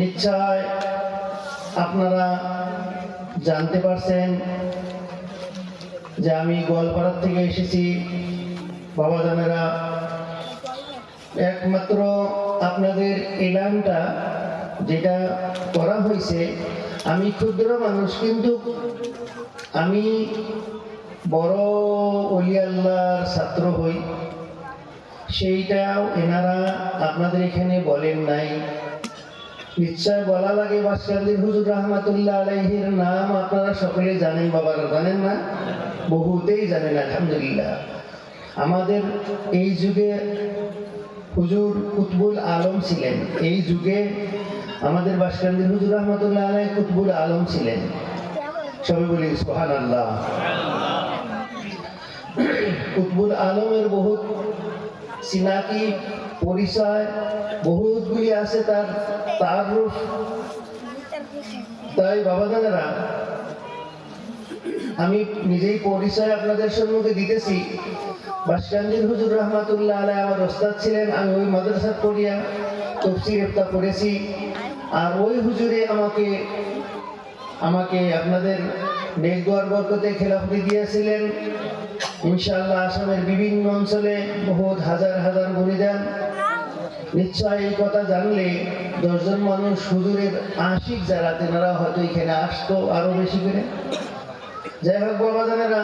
নিশ্চয় আপনারা জানতে পারছেন যে আমি গোয়ালপাড়ার থেকে এসেছি। বাবা জানেরা, একমাত্র আপনাদের এলানটা যেটা করা হয়েছে, আমি ক্ষুদ্র মানুষ, কিন্তু আমি বড় আল্লাহর ছাত্র হই, সেইটাও এনারা আপনাদের এখানে বলেন নাই। নিশ্চয় বলা লাগে বাসকান্দির হুজুর রহমাতুল্লাহ আলাইহির নাম আপনারা সকলে জানেন, বাবারা জানেন না? বহুতেই জানেন, আলহামদুলিল্লাহ। আমাদের এই যুগে হুজুর কুতবুল আলম ছিলেন। এই যুগে আমাদের বাসকান্দির হুজুর রহমতুল্লাহ আলাই কুতবুল আলম ছিলেন। সবাই বলি সোহান আল্লাহ আলমের বহুত সিনাকি পরিচয় বহুতগুলি আছে তার তার রূপ তাই, বাবা জানেরা আমি নিজেই পরিচয় আপনাদের সম্মুখে দিতেছি। বাসকান্দির হুজুর রহমাতুল্লাহ আলাই আমার ওস্তাদ ছিলেন, আমি ওই মাদ্রাসা পড়িয়া তফসির ইফতা করেছি। আর ওই হুজুরে আমাকে আমাকে আপনাদের নেকদোয়ার বরকতে খেলাফতি দিয়েছিলেন। ইনশাআল্লাহ আসামের বিভিন্ন অঞ্চলে বহুত হাজার হাজার বলিদান নিশ্চয় এই কথা জানলে দশজন মানুষ হুজুরের আশিক যারা, তেনারা হয়তো এখানে আসতো আরও বেশি করে। যাই হোক, বাবা জানেরা,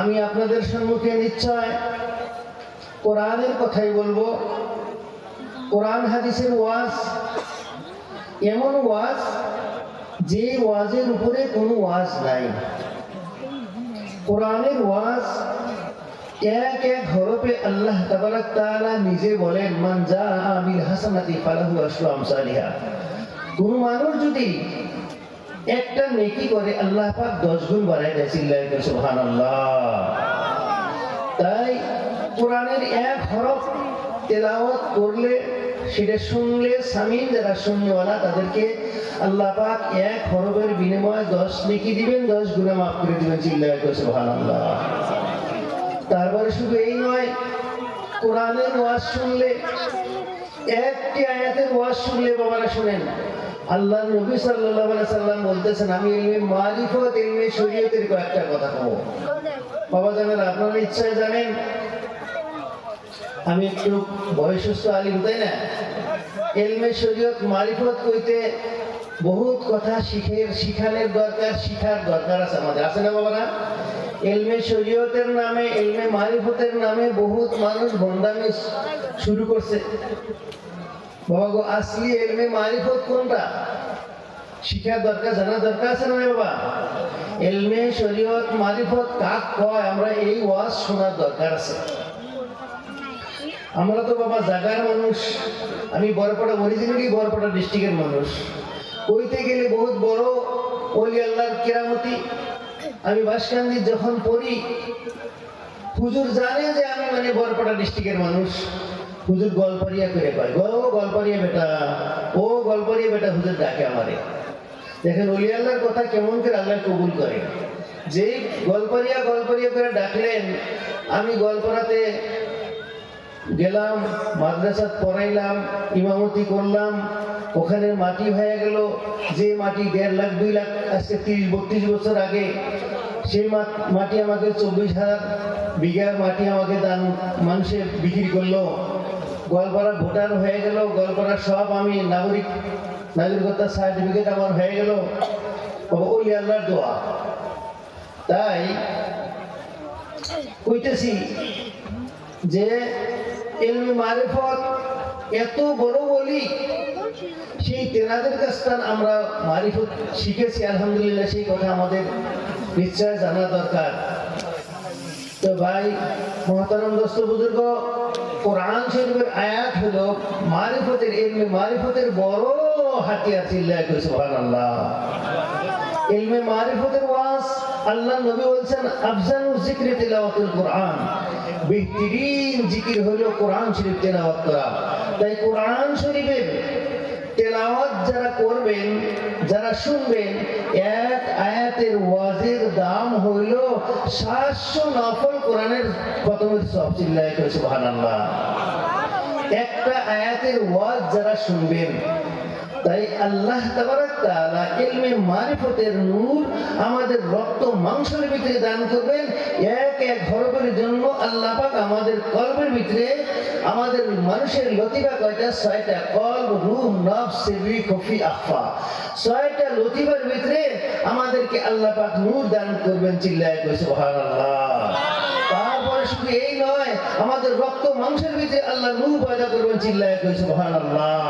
আমি আপনাদের সম্মুখে নিশ্চয় কোরআনের কথাই বলব। কোরআন হাদিসের ওয়াজ এমন ওয়াজ যে ওয়াজের উপরে কোনো ওয়াজ নাই। কোরআনের ওয়াজ এক এক হরফে আল্লাহ তাবারাক নিজে বলেন, মান যা আবিল হাসানাতি ফালাহু আশরু আমসালিহা। কোন মানুষ যদি একটা নেকি করে, আল্লাহ পাক দশ গুণ বাড়ায় দেয় চিল্লায় তাই কোরআনের এক হরফ তেলাওয়াত করলে, সেটা শুনলে সামিন যারা শুননেওয়ালা তাদেরকে আল্লাহ পাক এক বিনিময়ে দশ দিবেন, দশ গুণে মাফ করে দিবেন, চিল্লায় তারপরে শুধু এই নয়, কোরআনের ওয়াজ শুনলে, একটি আয়াতের ওয়াজ শুনলে বাবারা শুনেন, আল্লাহ নবী সাল্লাল্লাহু আলাইহি সাল্লাম বলতেছেন, আমি ইলমে মারিফত ইলমে শরীয়তের কয়েকটা কথা কব। বাবা জানেন, আপনারা ইচ্ছায় জানেন, আমি একটু বয়সস্থ আলিম, তাই না? এলমে শরীয়ত মারিফত কইতে বহুত কথা শিখের শিখানের দরকার, শিখার দরকার আছে আমাদের। আছে না বাবারা? এলমে শরীয়তের নামে, এলমে মারিফতের নামে বহুত মানুষ ভণ্ডামি শুরু করছে। বাবা আসলি এলমে মারিফত কোনটা? শিখার দরকার, জানার দরকার আছে না বাবা? এলমে শরীয়ত, মারিফত কাক কয়? আমরা এই ওয়াজ শোনার দরকার আছে। আমরা তো বাবা জাগার মানুষ। আমি বরপাড়া অরিজিনালি বরপাড়া ডিস্ট্রিক্টের মানুষ। কইতে গেলে বহুত বড় অলি আল্লাহর কেরামতি। আমি বাসকান্দি যখন পড়ি, হুজুর জানে যে আমি মানে বরপাড়া ডিস্ট্রিক্টের মানুষ। হুজুর গল্পারিয়া করে পায় ও গল্পারিয়া বেটা, ও গল্পারিয়া বেটা হুজুর ডাকে আমারে। দেখেন অলি আল্লাহর কথা কেমন করে আল্লাহ কবুল করে। যেই গল্পারিয়া গল্পারিয়া করে ডাকলেন, আমি গল্পরাতে গেলাম মাদ্রাসা পড়াইলাম, ইমামতি করলাম ওখানে মাটি হয়ে গেল। যে মাটি দেড় লাখ, দুই লাখ, আজকে তিরিশ, বত্রিশ বছর আগে, সেই মাটি আমাকে চব্বিশ হাজার বিঘার মাটি আমাকে দান মানুষে বিক্রি করল। গোয়ালপাড়া ভোটার হয়ে গেল, গোয়ালপাড়ার সব আমি নাগরিক নাগরিকতার সার্টিফিকেট আমার হয়ে গেল। ওই আল্লাহর দোয়া। তাই কইতেছি যে এলমে শিখেছি, আলহামদুলিল্লাহ, সেই কথা আমাদের নিশ্চয় জানা দরকার। তো ভাই, মহতারাম দোস্ত বুজুর্গ, কোরআন শরীফের আয়াত হলো, মারিফতের, এলমে মারিফতের বড় হাতিয়ার চিল্লায় সুবহানাল্লাহ। ইলমে মারিফতের আল্লাহ নবী বলছেন আফজানু যিকরি তিলাওয়াতুল কোরআন। বেহতরিন জিকির হলো কোরআন শরীফ তেলাওয়াত করা। তাই কোরআন শরীফের তেলাওয়াত যারা করবেন, যারা শুনবেন, এক আয়াতের ওয়াজের দাম হইল সাতশো নফল কোরআনের খতমের সব চিল্লায় করে, সুবহানাল্লাহ। একটা আয়াতের ওয়াজ যারা শুনবেন তাই আল্লাহ তাবারাক ইলমে মারিফতের নূর আমাদের রক্ত মাংসের ভিতরে দান করবেন। এক এক হরফের জন্য আল্লাহ পাক আমাদের কলবের ভিতরে আমাদের মানুষের লতিফা কয়টা? ছয়টা। কলব রূহ নফস, সিররি, খফি আখফা ছয়টা লতিফার ভিতরে আমাদেরকে আল্লাহ পাক নূর দান করবেন চিল্লায় কই সুবহানাল্লাহ। তারপরে শুধু এই নয়, আমাদের রক্ত মাংসের ভিতরে আল্লাহ নূর পয়দা করবেন চিল্লায় কই সুবহানাল্লাহ।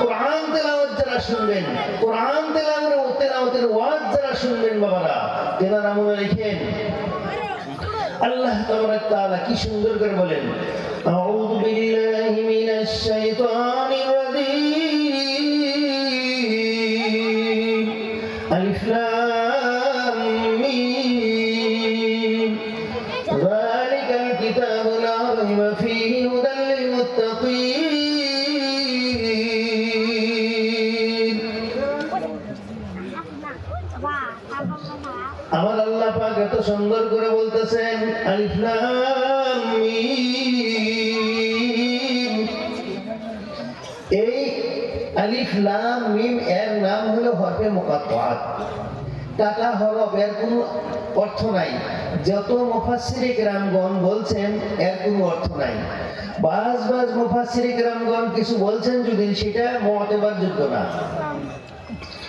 কোরআন তেলাওয়াত যারা শুনবেন কোরআন তেলাওয়াতের তেলাওয়াতের ওয়াজ যারা শুনবেন বাবারা তেনারা মনে রেখেন আল্লাহ তাবারাক তাআলা কি সুন্দর করে বলেন, আউযু বিল্লাহি মিনাশ শাইতানির সুন্দর করে বলতেছেন এই আলিফ মিম এর নাম হলো হরফে মুকাত্তাত টাকা হরফ এর কোনো অর্থ নাই। যত মুফাসসিরে কেরামগণ বলছেন, এর কোনো অর্থ নাই। বাজ বাজ মুফাসসিরে কেরামগণ কিছু বলছেন, যদি সেটা মতেবার যোগ্য না।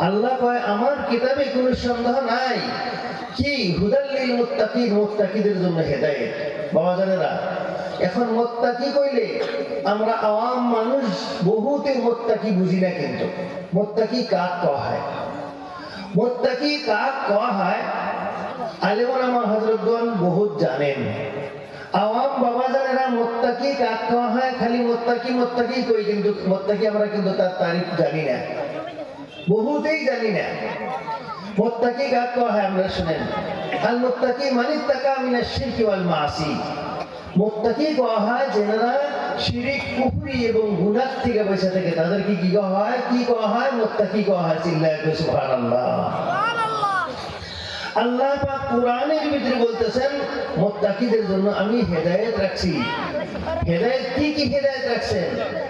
আল্লাহ কয়, আমার কিতাবে কোনো সন্দেহ নাই। কি? হুদাল্লিল মুত্তাকিন, মুত্তাকিদের জন্য হেদায়েত। বাবা জানেরা, এখন মোত্তাকি কইলে আমরা আওয়াম মানুষ বহুতে মোত্তাকি বুঝি না কিন্তু। মোত্তাকি কাক কওয়া হয়? মোত্তাকি কাক কওয়া হয়? আলেমন আমার হজরতগণ বহুত জানেন। আওয়াম বাবা জানেরা মোত্তাকি কাক কওয়া হয়, খালি মোত্তাকি মোত্তাকি কই কিন্তু, মোত্তাকি আমরা কিন্তু তার তারিফ জানি না। বহুতেই জানি না। মোত্তাকি কাক কওয়া হয়, আমরা শুনেন। আল মোত্তাকি মানিত্তাকা মিনাশ শিরকি ওয়াল মাসি। মোত্তাকি কওয়া হয় যেনারা শিরিক, কুফরি এবং গুনাহ থেকে বেঁচে থাকে তাদেরকে কি কহা হয়? কি কহা হয়? মোত্তাকি কওয়া হয়, চিল্লায় সুবহানাল্লাহ। আল্লাহ কোরআনের ভিতরে বলতেছেন? মুত্তাকিদের জন্য আমি হেদায়েত রাখছি। হেদায়েত কি কি হেদায়েত রাখছেন?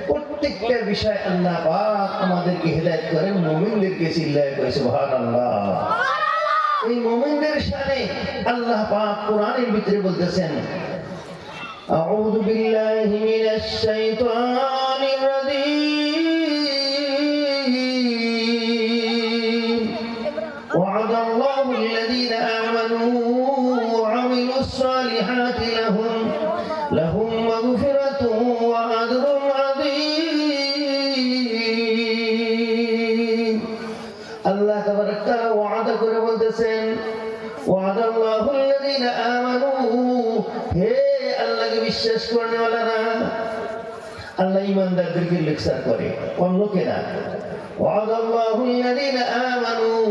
প্রত্যেকটা বিষয় আল্লাহ পাক আমাদেরকে হেদায়েত করেন মুমিনদেরকে চিল্লায় করে সুবহানাল্লাহ। এই মুমিনদের সাথে আল্লাহ পাক কোরআনের ভিতরে বলতেছেন আউযু বিল্লাহি মিনাশ শাইতান আল্লাযীনা আমানু হে আল্লাহকে বিশ্বাস করনেওয়ালারা আল্লাহ ইমানদারদেরকে লেকচার করে অন্য কেনা وعد الله الذين آمنوا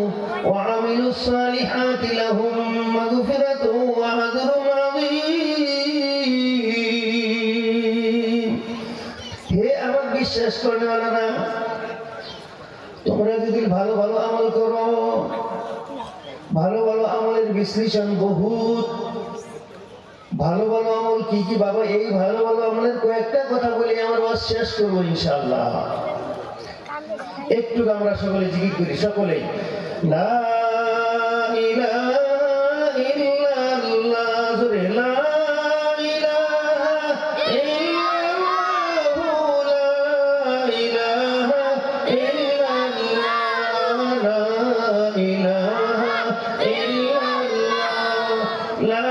وعملوا الصالحات لهم مغفرة وأجر عظيم হে আমার বিশ্বাস করনেওয়ালারা বিশ্লেষণ বহুত। ভালো ভালো আমল কি কি? বাবা, এই ভালো ভালো আমলের কয়েকটা কথা বলি, আমার বাস শেষ করব ইনশাল্লাহ একটু আমরা সকলে জিজ্ঞেস করি সকলে লা la